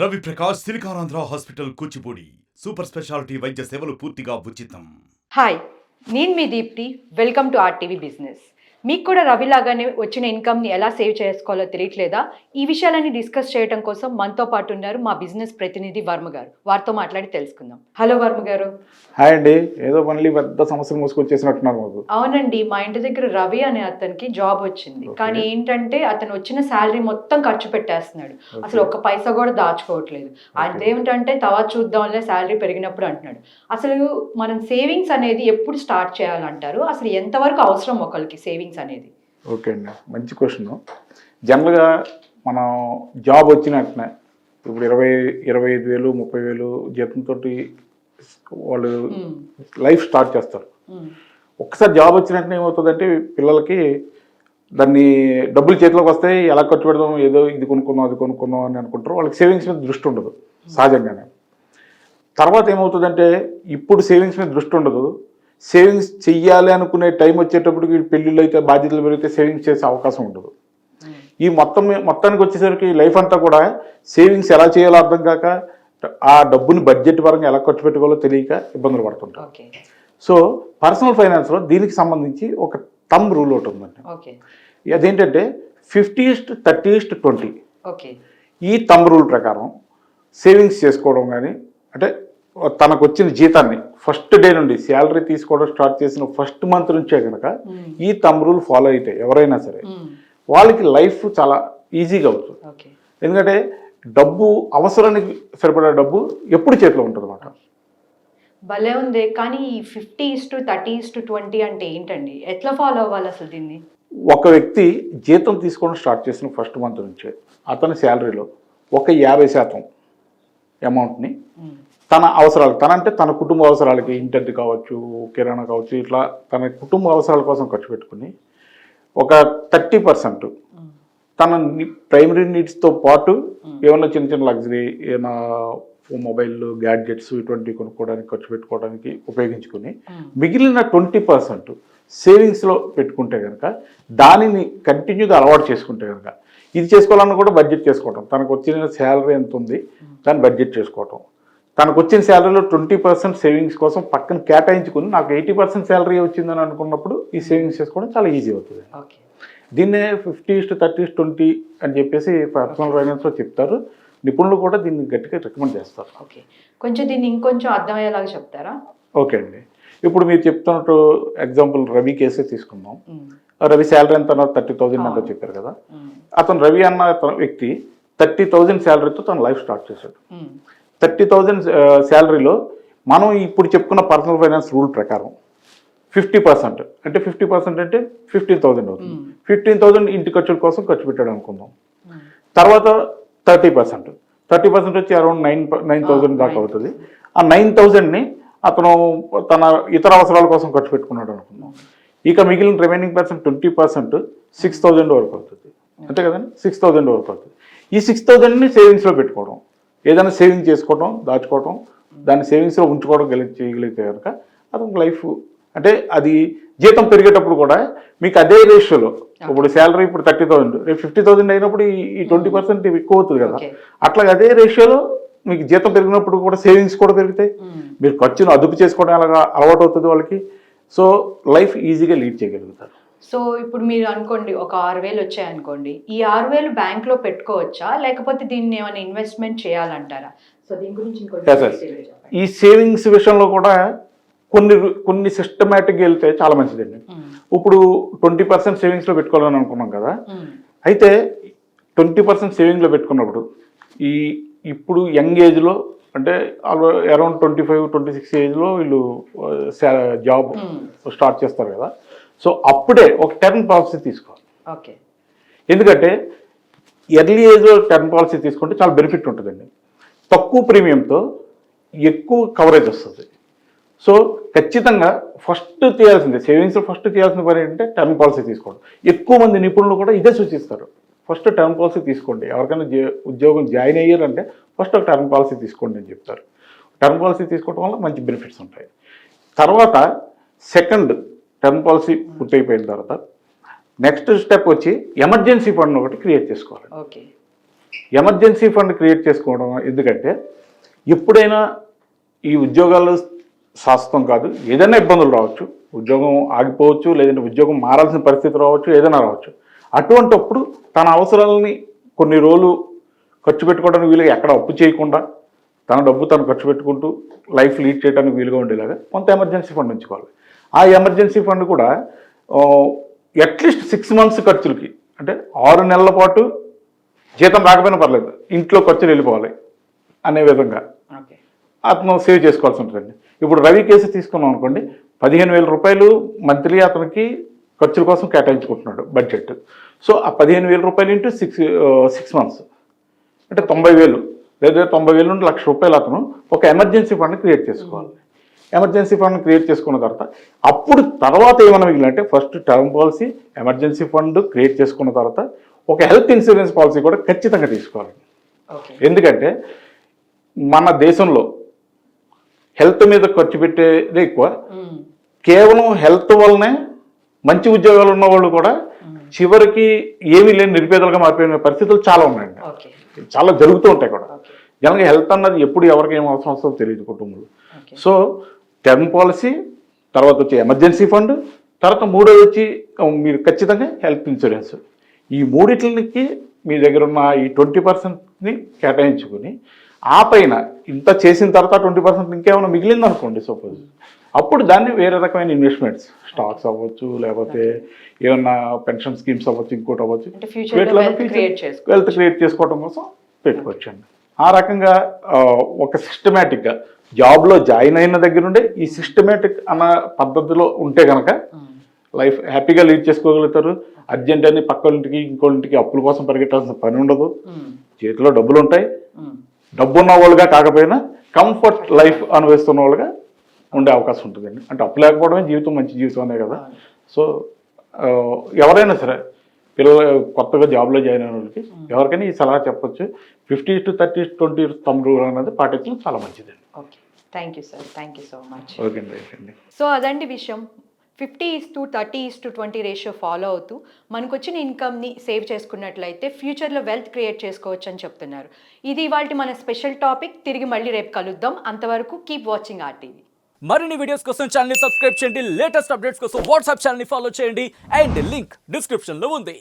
Ravi Prakash SiliconAndhra hospital Kuchipudi super speciality వైద్య సేవలు పూర్తిగా ఉచితం. హాయ్ నేను మీ Deepti. Welcome to RTV business మీకు కూడా రవిలాగానే వచ్చిన ఇన్కమ్ని ఎలా సేవ్ చేసుకోవాలో తెలియట్లేదా? ఈ విషయాలన్నీ డిస్కస్ చేయడం కోసం మనతో పాటు ఉన్నారు మా బిజినెస్ ప్రతినిధి వర్మ గారు. వారితో మాట్లాడి తెలుసుకుందాం. హలో వర్మ గారు. హాయ్ అండి. ఏదో మళ్ళీ పెద్ద సమస్యలు మూసుకొచ్చేసినట్టున్నారు మాకు. అవునండి. మా ఇంటి దగ్గర రవి అనే అతనికి జాబ్ వచ్చింది. కానీ ఏంటంటే అతను వచ్చిన శాలరీ మొత్తం ఖర్చు పెట్టేస్తున్నాడు. అసలు ఒక్క పైసా కూడా దాచుకోవట్లేదు. అదేమిటంటే తవా చూద్దాంలే శాలరీ పెరిగినప్పుడు అంటున్నాడు. అసలు మనం సేవింగ్స్ అనేది ఎప్పుడు స్టార్ట్ చేయాలంటారు? అసలు ఎంతవరకు అవసరం ఒకరికి సేవింగ్స్ అనేది. ఓకే అండి. మంచి క్వశ్చన్. జనరల్గా మనం జాబ్ వచ్చిన వెంటనే ఇప్పుడు ఇరవై ఇరవై ఐదు వేలు ముప్పై వేలు జీతంతో వాళ్ళు. లైఫ్ స్టార్ట్ చేస్తారు. ఒక్కసారి జాబ్ వచ్చిన వెంటనే ఏమవుతుందంటే పిల్లలకి దాన్ని డబ్బులు చేతిలోకి వస్తాయి ఎలా ఖర్చు పెడదాం ఏదో ఇది కొనుక్కుందాం అది కొనుక్కుందాం అని అనుకుంటారు. వాళ్ళకి సేవింగ్స్ మీద దృష్టి ఉండదు సహజంగానే. తర్వాత ఏమవుతుందంటే ఇప్పుడు సేవింగ్స్ మీద దృష్టి ఉండదు. సేవింగ్స్ చెయ్యాలి అనుకునే టైం వచ్చేటప్పటికి పెళ్ళిళ్ళు అయితే బాధ్యతలు పెరిగితే సేవింగ్స్ చేసే అవకాశం ఉండదు. ఈ మొత్తం మొత్తానికి వచ్చేసరికి లైఫ్ అంతా కూడా సేవింగ్స్ ఎలా చేయాలో అర్థం కాక ఆ డబ్బుని బడ్జెట్ పరంగా ఎలా ఖర్చు పెట్టుకోవాలో తెలియక ఇబ్బందులు పడుతుంటారు. సో పర్సనల్ ఫైనాన్స్లో దీనికి సంబంధించి ఒక తమ్ రూల్ ఒకటి ఉందండి. అదేంటంటే fifty is thirty is twenty okay. ఈ తమ్ రూల్ ప్రకారం సేవింగ్స్ చేసుకోవడం కానీ అంటే తనకు వచ్చిన జీతాన్ని ఫస్ట్ డే నుండి శాలరీ తీసుకోవడం స్టార్ట్ చేసిన ఫస్ట్ మంత్ నుంచే కనుక. ఈ తమ్ రూల్ ఫాలో అయితే ఎవరైనా సరే. వాళ్ళకి లైఫ్ చాలా ఈజీగా అవుతుంది ఎందుకంటే డబ్బు అవసరానికి సరిపడా డబ్బు ఎప్పుడు చేతిలో ఉంటుంది అన్నమాట భలే ఉంది కానీ ఈ fifty is to thirty is to twenty అంటే ఏంటండి ఎట్లా ఫాలో అవ్వాలి అసలు దీన్ని ఒక వ్యక్తి జీతం తీసుకోవడం స్టార్ట్ చేసిన ఫస్ట్ మంత్ నుంచే అతని శాలరీలో ఒక యాభై శాతం అమౌంట్ని. తన అవసరాలు తన అంటే తన కుటుంబ అవసరాలకి ఇంటర్ది కావచ్చు కిరాణా కావచ్చు ఇట్లా తన కుటుంబ అవసరాల కోసం ఖర్చు పెట్టుకుని ఒక థర్టీ పర్సెంట్. తన ప్రైమరీ నీడ్స్తో పాటు ఏమన్నా చిన్న చిన్న లగ్జరీ ఏమైనా మొబైల్ గ్యాడ్జెట్స్ ఇటువంటివి కొనుక్కోవడానికి ఖర్చు పెట్టుకోవడానికి ఉపయోగించుకుని. మిగిలిన ట్వంటీ పర్సెంట్ సేవింగ్స్లో పెట్టుకుంటే కనుక దానిని కంటిన్యూగా అలవాటు చేసుకుంటే కనుక ఇది చేసుకోవాలన్నా కూడా బడ్జెట్ చేసుకోవటం తనకు వచ్చిన శాలరీ ఎంత ఉంది దాన్ని బడ్జెట్ చేసుకోవటం తనకు వచ్చిన శాలరీలో ట్వంటీ పర్సెంట్ సేవింగ్స్ కోసం పక్కన కేటాయించుకుని నాకు ఎయిటీ పర్సెంట్ శాలరీ వచ్చిందని అనుకున్నప్పుడు ఈ సేవింగ్స్ చేసుకోవడం చాలా ఈజీ అవుతుంది. ఓకే దీన్నే ఫిఫ్టీ ఇస్ట్ థర్టీ ట్వంటీ అని చెప్పేసి పర్సనల్ ఫైనాన్స్లో చెప్తారు. నిపుణులు కూడా దీన్ని గట్టిగా రికమెండ్ చేస్తారు. ఓకే కొంచెం దీన్ని ఇంకొంచెం అర్థమయ్యేలాగా చెప్తారా? ఓకే అండి. ఇప్పుడు మీరు చెప్తున్నట్టు ఎగ్జాంపుల్ రవి కేసే తీసుకుందాం. మ్మ్. రవి శాలరీ ఎంత థర్టీ థౌజండ్ అవును. చెప్పారు కదా. మ్మ్. అతను రవి అన్న వ్యక్తి థర్టీ థౌజండ్ శాలరీతో తన లైఫ్ స్టార్ట్ చేశాడు. మ్మ్. థర్టీ థౌజండ్ శాలరీలో మనం ఇప్పుడు చెప్పుకున్న పర్సనల్ ఫైనాన్స్ రూల్ ప్రకారం ఫిఫ్టీ పర్సెంట్ అంటే ఫిఫ్టీ పర్సెంట్ అంటే ఫిఫ్టీన్ థౌజండ్ అవుతుంది. మ్మ్. ఫిఫ్టీన్ థౌజండ్ ఇంటి ఖర్చుల కోసం ఖర్చు పెట్టాడు అనుకుందాం. మ్మ్. తర్వాత థర్టీ పర్సెంట్ థర్టీ పర్సెంట్ వచ్చి అరౌండ్ నైన్ నైన్ థౌజండ్ దాకా nine అవుతుంది. ఆ నైన్ థౌజండ్ని అతను తన ఇతర అవసరాల కోసం ఖర్చు పెట్టుకున్నాడు అనుకుందాం. ఇక మిగిలిన remaining percent twenty percent six thousand వరకు అవుతుంది. అంతే కదండి? సిక్స్ థౌజండ్ వరకు అవుతుంది. ఈ సిక్స్ థౌజండ్ని సేవింగ్స్లో పెట్టుకోవడం. ఏదైనా సేవింగ్ చేసుకోవడం దాచుకోవడం దాన్ని సేవింగ్స్లో ఉంచుకోవడం గలి చేయగలిగితే కనుక అతనికి లైఫ్ అంటే అది జీతం పెరిగేటప్పుడు కూడా మీకు అదే రేషియోలో ఇప్పుడు శాలరీ ఇప్పుడు థర్టీ థౌసండ్ రేపు ఫిఫ్టీ థౌసండ్ అయినప్పుడు ఈ- ట్వంటీ పర్సెంట్ ఎక్కువ అవుతుంది కదా. అట్లా అదే రేషియోలో మీకు జీతం పెరిగినప్పుడు కూడా సేవింగ్స్ కూడా పెరుగుతాయి. మ్మ్. మీరు ఖర్చును అదుపు చేసుకోవడం అలాగా అలవాటు అవుతుంది వాళ్ళకి. సో లైఫ్ ఈజీగా లీడ్ చేయగలుగుతారు. సో ఇప్పుడు మీరు అనుకోండి ఒక ఆరు వేలు వచ్చాయనుకోండి ఈ ఆరు వేలు బ్యాంక్లో పెట్టుకోవచ్చా లేకపోతే దీన్ని ఏమైనా ఇన్వెస్ట్మెంట్ చేయాలంటారా సో దీని గురించి. ఈ సేవింగ్స్ విషయంలో కూడా కొన్ని కొన్ని సిస్టమేటిక్గా వెళ్తే చాలా మంచిదండి. ఇప్పుడు ట్వంటీ పర్సెంట్ సేవింగ్స్లో పెట్టుకోవాలని అనుకున్నాం కదా. అయితే ట్వంటీ పర్సెంట్ సేవింగ్లో పెట్టుకున్నప్పుడు ఈ ఇప్పుడు యంగ్ ఏజ్లో అంటే around twenty five twenty six ఏజ్లో వీళ్ళు జాబ్. స్టార్ట్ చేస్తారు కదా సో అప్పుడే ఒక టర్మ్ పాలసీ తీసుకోవాలి. ఓకే. ఎందుకంటే ఎర్లీ ఏజ్లో టర్మ్ పాలసీ తీసుకుంటే చాలా బెనిఫిట్ ఉంటుందండి. తక్కువ ప్రీమియంతో ఎక్కువ కవరేజ్ వస్తుంది. సో ఖచ్చితంగా ఫస్ట్ చేయాల్సిందే సేవింగ్స్ ఫస్ట్ చేయాల్సిన పని ఏంటంటే టర్మ్ పాలసీ తీసుకోవడం. ఎక్కువ మంది నిపుణులు కూడా ఇదే సూచిస్తారు. ఫస్ట్ టర్మ్ పాలసీ తీసుకోండి. ఎవరికైనా ఉద్యోగం జాయిన్ అయ్యారంటే ఫస్ట్ ఒక టర్మ్ పాలసీ తీసుకోండి అని చెప్తారు. టర్మ్ పాలసీ తీసుకోవడం వల్ల మంచి బెనిఫిట్స్ ఉంటాయి. తర్వాత సెకండ్ టర్మ్ పాలసీ పూర్తయిపోయిన తర్వాత నెక్స్ట్ స్టెప్ వచ్చి ఎమర్జెన్సీ ఫండ్ ఒకటి క్రియేట్ చేసుకోవాలి ఓకే. ఎమర్జెన్సీ ఫండ్ క్రియేట్ చేసుకోవడం ఎందుకంటే ఎప్పుడైనా ఈ ఉద్యోగాలు శాశ్వతం కాదు. ఏదైనా ఇబ్బందులు రావచ్చు. ఉద్యోగం ఆగిపోవచ్చు లేదంటే ఉద్యోగం మారాల్సిన పరిస్థితి రావచ్చు ఏదైనా రావచ్చు. అటువంటప్పుడు తన అవసరాలని కొన్ని రోజులు ఖర్చు పెట్టుకోవడానికి వీలుగా ఎక్కడ అప్పు చేయకుండా తన డబ్బు తను ఖర్చు పెట్టుకుంటూ లైఫ్ లీడ్ చేయడానికి వీలుగా ఉండేలాగా కొంత ఎమర్జెన్సీ ఫండ్ ఉంచుకోవాలి. ఆ ఎమర్జెన్సీ ఫండ్ కూడా అట్లీస్ట్ సిక్స్ మంత్స్ ఖర్చులకి అంటే ఆరు నెలల పాటు జీతం రాకపోయినా పర్లేదు ఇంట్లో ఖర్చులు వెళ్ళిపోవాలి అనే విధంగా. అతను సేవ్ చేసుకోవాల్సి ఉంటుందండి. ఇప్పుడు రవి కేసు తీసుకున్నాం అనుకోండి పదిహేను వేల రూపాయలు మంత్లీ అతనికి ఖర్చుల కోసం కేటాయించుకుంటున్నాడు బడ్జెట్. సో ఆ పదిహేను వేల రూపాయలు ఇంటూ సిక్స్ సిక్స్ మంత్స్ అంటే తొంభై వేలు లేదా తొంభై వేలు నుండి లక్ష రూపాయలు అతను ఒక ఎమర్జెన్సీ ఫండ్ క్రియేట్ చేసుకోవాలి. ఎమర్జెన్సీ ఫండ్ క్రియేట్ చేసుకున్న తర్వాత అప్పుడు తర్వాత ఏమైనా మిగిలినంటే first term policy emergency fund create చేసుకున్న తర్వాత ఒక హెల్త్ ఇన్సూరెన్స్ పాలసీ కూడా ఖచ్చితంగా తీసుకోవాలి. ఎందుకంటే మన దేశంలో హెల్త్ మీద ఖర్చు పెట్టేదే ఎక్కువ. కేవలం హెల్త్ వల్లనే మంచి ఉద్యోగాలు ఉన్న వాళ్ళు కూడా చివరికి ఏమీ లేని నిరుపేదలుగా మారిపోయిన పరిస్థితులు చాలా ఉన్నాయండి. చాలా జరుగుతూ ఉంటాయి కూడా. జనగా హెల్త్ అన్నది ఎప్పుడు ఎవరికి ఏం అవసరం వస్తుందో తెలియదు కుటుంబంలో. సో టర్మ్ పాలసీ తర్వాత వచ్చి ఎమర్జెన్సీ ఫండ్ తర్వాత మూడోది వచ్చి మీరు ఖచ్చితంగా హెల్త్ ఇన్సూరెన్స్ ఈ మూడిట్లకి మీ దగ్గర ఉన్న ఈ ట్వంటీ పర్సెంట్ని కేటాయించుకుని ఆ పైన ఇంత చేసిన తర్వాత ట్వంటీ పర్సెంట్ ఇంకేమైనా మిగిలింది అనుకోండి సపోజ్ అప్పుడు దాన్ని వేరే రకమైన ఇన్వెస్ట్మెంట్స్ స్టాక్స్ అవ్వచ్చు లేకపోతే ఏమన్నా పెన్షన్ స్కీమ్స్ అవ్వచ్చు ఇంకోటి అవ్వచ్చు. వెల్త్ క్రియేట్ చేసుకోవడం కోసం పెట్టుకోవచ్చండి. ఆ రకంగా ఒక సిస్టమేటిక్గా జాబ్లో జాయిన్ అయిన దగ్గర నుండే ఈ సిస్టమేటిక్ అన్న పద్ధతిలో ఉంటే కనుక లైఫ్ హ్యాపీగా లీడ్ చేసుకోగలుగుతారు. అర్జెంట్ అని పక్క ఇంటికి ఇంకో ఇంటికి అప్పుల కోసం పరిగెట్టాల్సిన పని ఉండదు. చేతిలో డబ్బులు ఉంటాయి. డబ్బు ఉన్న వాళ్ళుగా కాకపోయినా కంఫర్ట్ లైఫ్ అనుభవిస్తున్న వాళ్ళుగా ఉండే అవకాశం ఉంటుందండి. అంటే అప్పు లేకపోవడమే జీవితం మంచి జీవితం అనే కదా. సో ఎవరైనా సరే పిల్లలు కొత్తగా జాబ్లో జాయిన్ అయిన వాళ్ళకి ఎవరికైనా ఈ సలహా చెప్పొచ్చు. Fifty to thirty twenty thumb rule అనేది పాటించడం చాలా మంచిదండి. Thank you sir thank you so much okay so అదండి విషయం. Fifty is to thirty is to twenty ratio follow అవుతూ మనకు వచ్చిన ఇన్కమ్ని సేవ్ చేసుకున్నట్లయితే ఫ్యూచర్లో వెల్త్ క్రియేట్ చేసుకోవచ్చు అని చెప్తున్నారు. ఇది ఇవాళ మన స్పెషల్ టాపిక్ తిరిగి మళ్ళీ రేపు కలుద్దాం. అంతవరకు కీప్ వాచింగ్ ఆర్టీవీ మరిన్ని వీడియోస్ కోసం ఛానల్ సబ్స్క్రైబ్ చేయండి. లేటెస్ట్ అప్డేట్స్ కోసం వాట్సాప్ ఛానల్ ఫాలో చేయండి. అండ్ లింక్ డిస్క్రిప్షన్లో ఉంది.